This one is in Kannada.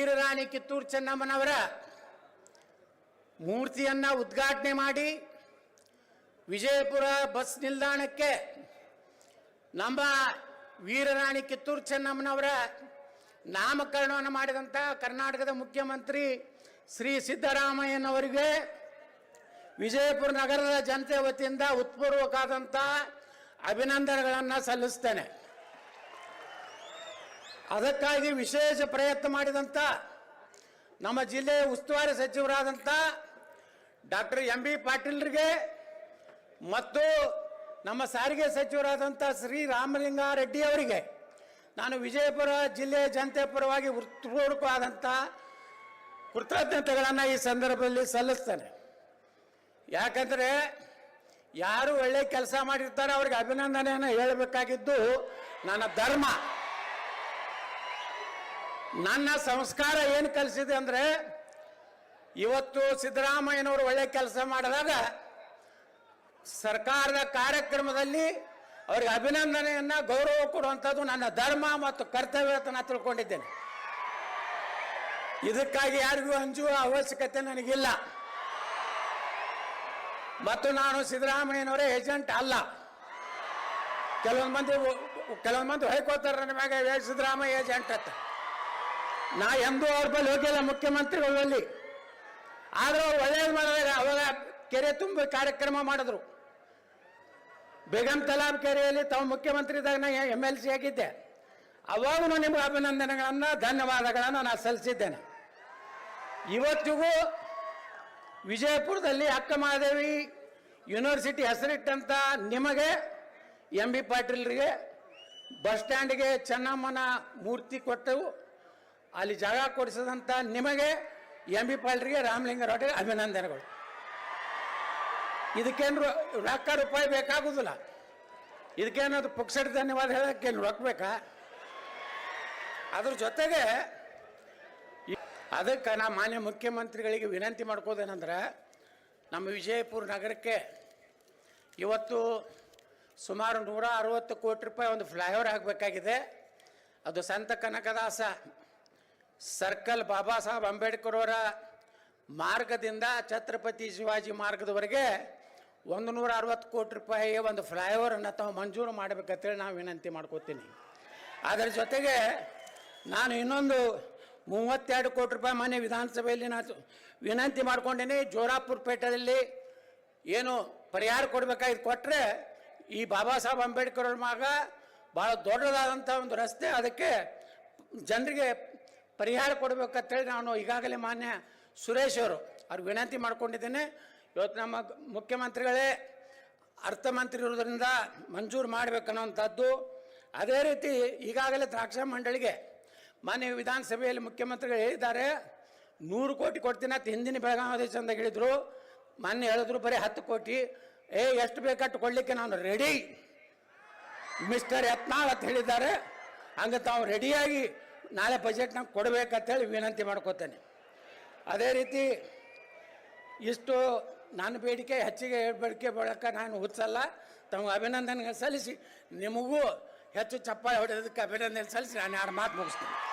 ವೀರರಾಣಿ ಕಿತ್ತೂರು ಚೆನ್ನಮ್ಮನವರ ಮೂರ್ತಿಯನ್ನ ಉದ್ಘಾಟನೆ ಮಾಡಿ ವಿಜಯಪುರ ಬಸ್ ನಿಲ್ದಾಣಕ್ಕೆ ನಮ್ಮ ವೀರರಾಣಿ ಕಿತ್ತೂರು ಚೆನ್ನಮ್ಮನವರ ನಾಮಕರಣವನ್ನು ಮಾಡಿದಂಥ ಕರ್ನಾಟಕದ ಮುಖ್ಯಮಂತ್ರಿ ಶ್ರೀ ಸಿದ್ದರಾಮಯ್ಯನವರಿಗೆ ವಿಜಯಪುರ ನಗರದ ಜನತೆ ವತಿಯಿಂದ ಉತ್ಪೂರ್ವಕಾದಂಥ ಅಭಿನಂದನೆಗಳನ್ನು ಸಲ್ಲಿಸ್ತೇನೆ. ಅದಕ್ಕಾಗಿ ವಿಶೇಷ ಪ್ರಯತ್ನ ಮಾಡಿದಂಥ ನಮ್ಮ ಜಿಲ್ಲೆಯ ಉಸ್ತುವಾರಿ ಸಚಿವರಾದಂಥ ಡಾಕ್ಟರ್ ಎಂ ಬಿ ಪಾಟೀಲ್ರಿಗೆ ಮತ್ತು ನಮ್ಮ ಸಾರಿಗೆ ಸಚಿವರಾದಂಥ ಶ್ರೀ ರಾಮಲಿಂಗಾರೆಡ್ಡಿ ಅವರಿಗೆ, ನಾನು ವಿಜಯಪುರ ಜಿಲ್ಲೆಯ ಜನತೆ ಪರವಾಗಿ ಹೃತ್ಪೂರ್ವಕವಾದಂಥ ಕೃತಜ್ಞತೆಗಳನ್ನು ಈ ಸಂದರ್ಭದಲ್ಲಿ ಸಲ್ಲಿಸ್ತೇನೆ. ಯಾಕಂದರೆ ಯಾರು ಒಳ್ಳೆ ಕೆಲಸ ಮಾಡಿರ್ತಾರೆ ಅವ್ರಿಗೆ ಅಭಿನಂದನೆಯನ್ನು ಹೇಳಬೇಕಾಗಿದ್ದು ನನ್ನ ಧರ್ಮ. ನನ್ನ ಸಂಸ್ಕಾರ ಏನು ಕಲಿಸಿದೆ ಅಂದರೆ, ಇವತ್ತು ಸಿದ್ದರಾಮಯ್ಯನವರು ಒಳ್ಳೆ ಕೆಲಸ ಮಾಡಿದಾಗ ಸರ್ಕಾರದ ಕಾರ್ಯಕ್ರಮದಲ್ಲಿ ಅವ್ರಿಗೆ ಅಭಿನಂದನೆಯನ್ನ ಗೌರವ ಕೊಡುವಂಥದ್ದು ನನ್ನ ಧರ್ಮ ಮತ್ತು ಕರ್ತವ್ಯ ಅಂತ ನಾನು ತಿಳ್ಕೊಂಡಿದ್ದೇನೆ. ಇದಕ್ಕಾಗಿ ಯಾರಿಗೂ ಅಂಜುವ ಅವಶ್ಯಕತೆ ನನಗಿಲ್ಲ. ಮತ್ತು ನಾನು ಸಿದ್ದರಾಮಯ್ಯನವರೇ ಏಜೆಂಟ್ ಅಲ್ಲ. ಕೆಲವೊಂದು ಮಂದಿ ಕೆಲವೊಂದು ಮಂದಿ ಹೊಯ್ಕೋತಾರೆ ನನ್ನ ಮ್ಯಾಗ ಸಿದ್ದರಾಮಯ್ಯ, ಏಜೆಂಟ್ ಅಂತ. ನಾ ಎಂದೂ ಅವ್ರ ಬಳಿ ಹೋಗಿಲ್ಲ ಮುಖ್ಯಮಂತ್ರಿಗಳಲ್ಲಿ ಆದರೂ ಒಳ್ಳೇದು ಮಾಡಿದಾಗ ಅವಾಗ ಕೆರೆ ತುಂಬ ಕಾರ್ಯಕ್ರಮ ಮಾಡಿದ್ರು. ಬೇಗಂ ತಲಾಬ್ ಕೆರೆಯಲ್ಲಿ ತಾವು ಮುಖ್ಯಮಂತ್ರಿ ಇದ್ದಾಗ ನಾ ಎಂ ಎಲ್ ಸಿ ಆಗಿದ್ದೆ. ಅವಾಗೂ ನಿಮ್ಗೆ ಅಭಿನಂದನೆಗಳನ್ನು, ಧನ್ಯವಾದಗಳನ್ನು ನಾನು ಸಲ್ಲಿಸಿದ್ದೇನೆ. ಇವತ್ತಿಗೂ ವಿಜಯಪುರದಲ್ಲಿ ಅಕ್ಕ ಮಹಾದೇವಿ ಯೂನಿವರ್ಸಿಟಿ ಹೆಸರಿಟ್ಟಂಥ ನಿಮಗೆ ಎಂ ಬಿ ಪಾಟೀಲ್ರಿಗೆ ಬಸ್ ಸ್ಟ್ಯಾಂಡ್ಗೆ ಚೆನ್ನಮ್ಮನ ಮೂರ್ತಿ ಕೊಟ್ಟವು. ಅಲ್ಲಿ ಜಾಗ ಕೊಡಿಸಿದಂಥ ನಿಮಗೆ ಎಂ ಬಿ ರಾಮಲಿಂಗ ರೋಟಿಗೆ ಅಭಿನಂದನೆಗಳು. ಇದಕ್ಕೇನು ರೊಕ್ಕ ರೂಪಾಯಿ ಬೇಕಾಗುದಿಲ್ಲ. ಇದಕ್ಕೇನದು ಪುಕ್ಸಡ್ ಧನ್ಯವಾದ ಹೇಳೋಕ್ಕೇನು ರೊಕ್ಕ ಬೇಕಾ ಅದ್ರ ಜೊತೆಗೆ ಅದಕ್ಕೆ ನಾ ಮಾನ್ಯ ಮುಖ್ಯಮಂತ್ರಿಗಳಿಗೆ ವಿನಂತಿ ಮಾಡ್ಕೋದೇನೆಂದ್ರೆ, ನಮ್ಮ ವಿಜಯಪುರ ನಗರಕ್ಕೆ ಇವತ್ತು ಸುಮಾರು ನೂರ ಅರವತ್ತು ಕೋಟಿ ರೂಪಾಯಿ ಒಂದು ಫ್ಲೈಓವರ್ ಆಗಬೇಕಾಗಿದೆ ಅದು ಸಂತ ಕನಕದಾಸ ಸರ್ಕಲ್ ಬಾಬಾ ಸಾಹೇಬ್ ಅಂಬೇಡ್ಕರ್ ಅವರ ಮಾರ್ಗದಿಂದ ಛತ್ರಪತಿ ಶಿವಾಜಿ ಮಾರ್ಗದವರೆಗೆ ಒಂದು ನೂರ ಅರವತ್ತು ಕೋಟಿ ರೂಪಾಯಿ ಒಂದು ಫ್ಲೈಓವರನ್ನು ತಾವು ಮಂಜೂರು ಮಾಡಬೇಕಂತೇಳಿ ನಾವು ವಿನಂತಿ ಮಾಡ್ಕೋತೀನಿ. ಅದರ ಜೊತೆಗೆ ನಾನು ಇನ್ನೊಂದು ಮೂವತ್ತೆರಡು ಕೋಟಿ ರೂಪಾಯಿ ಮನೆ ವಿಧಾನಸಭೆಯಲ್ಲಿ ನಾನು ವಿನಂತಿ ಮಾಡ್ಕೊಂಡೇನೆ, ಜೋರಾಪುರ ಪೇಟೆಯಲ್ಲಿ ಏನು ಪರಿಹಾರ ಕೊಡಬೇಕಾಗಿದ್ದು ಕೊಟ್ಟರೆ ಈ ಬಾಬಾ ಸಾಹೇಬ್ ಅಂಬೇಡ್ಕರ್ ಅವ್ರ ಮಾರ್ಗ ಭಾಳ ದೊಡ್ಡದಾದಂಥ ಒಂದು ರಸ್ತೆ. ಅದಕ್ಕೆ ಜನರಿಗೆ ಪರಿಹಾರ ಕೊಡಬೇಕಂತೇಳಿ ನಾನು ಈಗಾಗಲೇ ಮಾನ್ಯ ಸುರೇಶ್ ಅವರು, ಅವ್ರಿಗೆ ವಿನಂತಿ ಮಾಡ್ಕೊಂಡಿದ್ದೇನೆ. ಇವತ್ತು ನಮ್ಮ ಮುಖ್ಯಮಂತ್ರಿಗಳೇ ಅರ್ಥಮಂತ್ರಿ ಇರೋದ್ರಿಂದ ಮಂಜೂರು ಮಾಡಬೇಕನ್ನೋವಂಥದ್ದು ಅದೇ ರೀತಿ ಈಗಾಗಲೇ ದ್ರಾಕ್ಷಾ ಮಂಡಳಿಗೆ ಮಾನ್ಯ ವಿಧಾನಸಭೆಯಲ್ಲಿ ಮುಖ್ಯಮಂತ್ರಿಗಳು ಹೇಳಿದ್ದಾರೆ. ನೂರು ಕೋಟಿ ಕೊಡ್ತೀನಿ ಅಂತ ಹಿಂದಿನ ಬೆಳಗಾವಿ ಚಂದಾಗ ಹೇಳಿದರು. ಮೊನ್ನೆ ಹೇಳಿದ್ರು ಬರೀ ಹತ್ತು ಕೋಟಿ. ಏ, ಎಷ್ಟು ಬೇಕಟ್ಟು ಕೊಡಲಿಕ್ಕೆ ನಾನು ರೆಡಿ. ಮಿಸ್ಟರ್ ಯತ್ನಾಳ್ ಅಂತ ಹೇಳಿದ್ದಾರೆ. ಹಂಗೆ ತಾವು ರೆಡಿಯಾಗಿ ನಾಳೆ ಬಜೆಟ್ ಬಜೆಟ್ನಾಗ ಕೊಡಬೇಕಂತೇಳಿ ವಿನಂತಿ ಮಾಡ್ಕೋತೇನೆ. ಅದೇ ರೀತಿ ಇಷ್ಟು ನನ್ನ ಬೇಡಿಕೆ, ಹೆಚ್ಚಿಗೆ ಬೇಡಿಕೆ ಬಳಕ ನಾನು ಹುಚ್ಚಲ್ಲ. ತಮ್ಮ ಅಭಿನಂದನೆ ಸಲ್ಲಿಸಿ. ನಿಮಗೂ ಹೆಚ್ಚು ಚಪ್ಪಾಳೆ ಹೊಡೆಯೋದಕ್ಕೆ ಅಭಿನಂದನೆ ಸಲ್ಲಿಸಿ. ನಾನು ಎರಡು ಮಾತು ಮುಗಿಸ್ತೀನಿ.